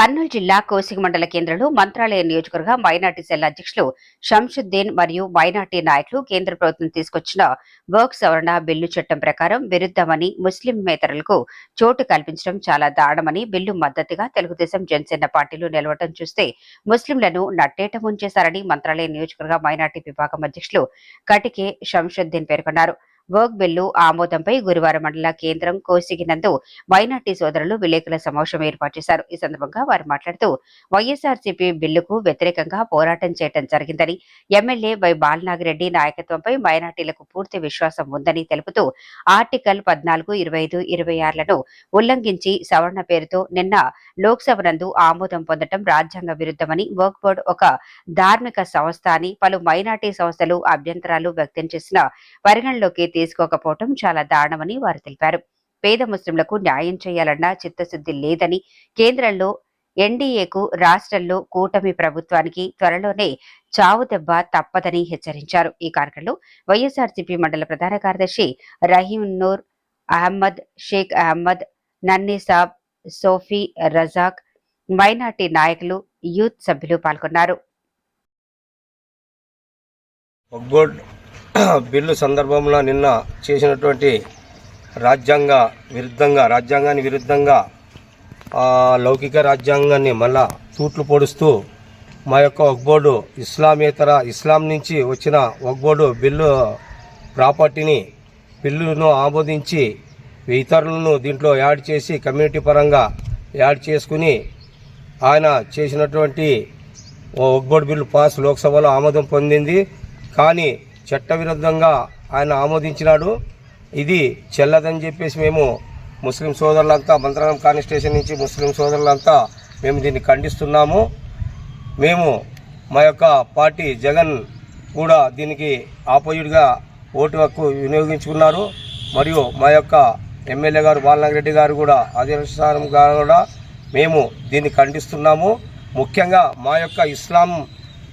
కర్నూలు జిల్లా కోసిగ మండల కేంద్రంలో మంత్రాలయ నియోజకవర్గ మైనార్టీ సెల్ అధ్యక్షులు షంషుద్దీన్ మరియు మైనార్టీ నాయకులు కేంద్ర ప్రభుత్వం తీసుకొచ్చిన వర్క్ సవరణ బిల్లు చట్టం ప్రకారం విరుద్ధమని ముస్లిం మేతరులకు చోటు కల్పించడం చాలా దారుణమని బిల్లు మద్దతుగా తెలుగుదేశం జనసేన పార్టీలు నిలవటం చూస్తే ముస్లింలను నట్టేట ముంచేశారని మంత్రాలయ నియోజకవర్గ మైనార్టీ విభాగం అధ్యక్షులు కటికే షంషుద్దీన్ పేర్కొన్నారు. వర్క్ బిల్లు ఆమోదంపై గురువారం మండల కేంద్రం కోసిగినందు మైనార్టీ సోదరులు విలేకరుల సమావేశం ఏర్పాటు చేశారు. ఈ సందర్భంగా వారు మాట్లాడుతూ వైఎస్ఆర్సీపీ బిల్లుకు వ్యతిరేకంగా పోరాటం చేయడం జరిగిందని ఎమ్మెల్యే వై బాలనాగిరెడ్డి నాయకత్వంపై మైనార్టీలకు పూర్తి విశ్వాసం ఉందని తెలుపుతూ ఆర్టికల్ పద్నాలుగు ఇరవై ఐదు ఇరవై ఆరులను ఉల్లంఘించి సవరణ పేరుతో నిన్న లోక్సభ నందు ఆమోదం పొందడం రాజ్యాంగ విరుద్ధమని వర్క్ బోర్డు ఒక ధార్మిక సంస్థ అని పలు మైనార్టీ సంస్థలు అభ్యంతరాలు వ్యక్తం చేసిన పరిగణలోకి తీసుకోకపోవటం చాలా దారుణమని వారు తెలిపారు. పేద ముస్లింలకు న్యాయం చేయాలన్న చిత్తశుద్ధి లేదని కేంద్రంలో ఎన్డీఏకు రాష్ట్రంలో కూటమి ప్రభుత్వానికి త్వరలోనే చావు దెబ్బ తప్పదని హెచ్చరించారు. ఈ కార్యక్రమంలో వైఎస్ఆర్సీపీ మండల ప్రధాన కార్యదర్శి రహీంనూర్ అహ్మద్ షేక్ అహ్మద్ నన్నీసాబ్ సోఫీ రజాక్ మైనార్టీ నాయకులు యూత్ సభ్యులు పాల్గొన్నారు. బిల్లు సందర్భంలో నిన్న చేసినటువంటి రాజ్యాంగ విరుద్ధంగా రాజ్యాంగాన్ని విరుద్ధంగా లౌకిక రాజ్యాంగాన్ని మళ్ళా తూట్లు పొడుస్తూ మా యొక్క ఒగ్బోర్డు ఇస్లామేతర ఇస్లాం నుంచి వచ్చిన ఒగ్బోర్డు బిల్లు ప్రాపర్టీని బిల్లును ఆమోదించి ఇతరులను దీంట్లో యాడ్ చేసి కమ్యూనిటీ పరంగా యాడ్ చేసుకుని ఆయన చేసినటువంటి ఓ ఒగ్బోర్డు బిల్లు పాస్ లోక్సభలో ఆమోదం పొందింది. కానీ చట్టవిరుద్ధంగా ఆయన ఆమోదించినాడు. ఇది చెల్లదని చెప్పేసి మేము ముస్లిం సోదరులంతా మంత్రాలయం కాన్స్టేషన్ నుంచి ముస్లిం సోదరులంతా మేము దీన్ని ఖండిస్తున్నాము. మేము మా యొక్క పార్టీ జగన్ కూడా దీనికి ఆపోజిట్గా ఓటు హక్కు వినియోగించుకున్నారు. మరియు మా యొక్క ఎమ్మెల్యే గారు బాలనాగిరెడ్డి గారు కూడా అధిష్టానం గారు కూడా మేము దీన్ని ఖండిస్తున్నాము. ముఖ్యంగా మా యొక్క ఇస్లాం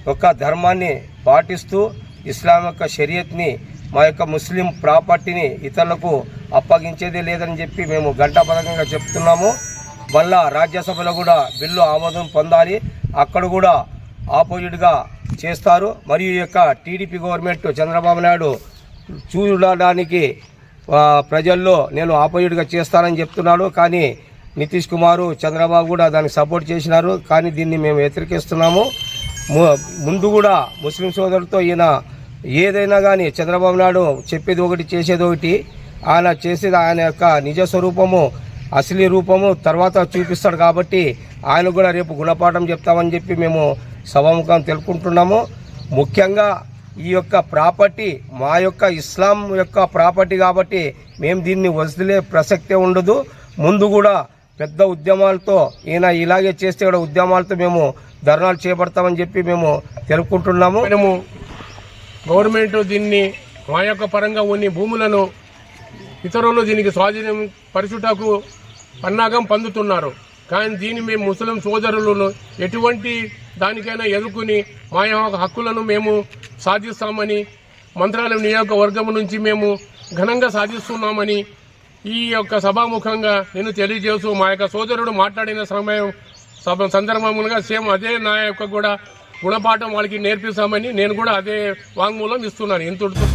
యొక్క ధర్మాన్ని పాటిస్తూ ఇస్లాం యొక్క షరియత్ని మా యొక్క ముస్లిం ప్రాపర్టీని ఇతరులకు అప్పగించేదే లేదని చెప్పి మేము గంటాపరంగా చెప్తున్నాము. మళ్ళా రాజ్యసభలో కూడా బిల్లు ఆమోదం పొందాలి. అక్కడ కూడా ఆపోజిట్గా చేస్తారు. మరియు ఈ యొక్క టీడీపీ గవర్నమెంట్ చంద్రబాబు నాయుడు చూడడానికి ప్రజల్లో నేను ఆపోజిట్గా చేస్తానని చెప్తున్నాడు. కానీ నితీష్ కుమారు చంద్రబాబు కూడా దానికి సపోర్ట్ చేసినారు. కానీ దీన్ని మేము వ్యతిరేకిస్తున్నాము. ము- ముందు కూడా ముస్లిం సోదరులతో ఈయన ఏదైనా కానీ చంద్రబాబు నాయుడు చెప్పేది ఒకటి చేసేది ఒకటి ఆయన చేసేది ఆయన యొక్క నిజ స్వరూపము అసలీ రూపము తర్వాత చూపిస్తాడు కాబట్టి ఆయన కూడా రేపు గుణపాఠం చెప్తామని చెప్పి మేము సభాముఖం తెలుపుకుంటున్నాము. ముఖ్యంగా ఈ యొక్క ప్రాపర్టీ మా యొక్క ఇస్లాం యొక్క ప్రాపర్టీ కాబట్టి మేము దీన్ని వదిలే ప్రసక్తే ఉండదు. ముందు కూడా పెద్ద ఉద్యమాలతో ఈయన ఇలాగే చేస్తే కూడా ఉద్యమాలతో మేము ధర్నాలు చేపడతామని చెప్పి మేము తెలుపుకుంటున్నాము. మేము గవర్నమెంట్ దీన్ని మా యొక్క పరంగా ఉన్ని భూములను ఇతరులు దీనికి స్వాధీనం పరిచుటకు పన్నాగం పొందుతున్నారు. కానీ దీన్ని మేము ముస్లిం సోదరులను ఎటువంటి దానికైనా ఎదుర్కొని మా యొక్క హక్కులను మేము సాధిస్తామని మంత్రాలయం నియోజకవర్గం నుంచి మేము ఘనంగా సాధిస్తున్నామని ఈ యొక్క సభాముఖంగా నేను తెలియజేస్తూ మా యొక్క సోదరుడు మాట్లాడిన సమయం సభ సేమ్ అదే నా యొక్క కూడా గుణపాఠం వాళ్ళకి నేర్పిస్తామని నేను కూడా అదే వాంగ్మూలం ఇస్తున్నాను. ఇంతటితో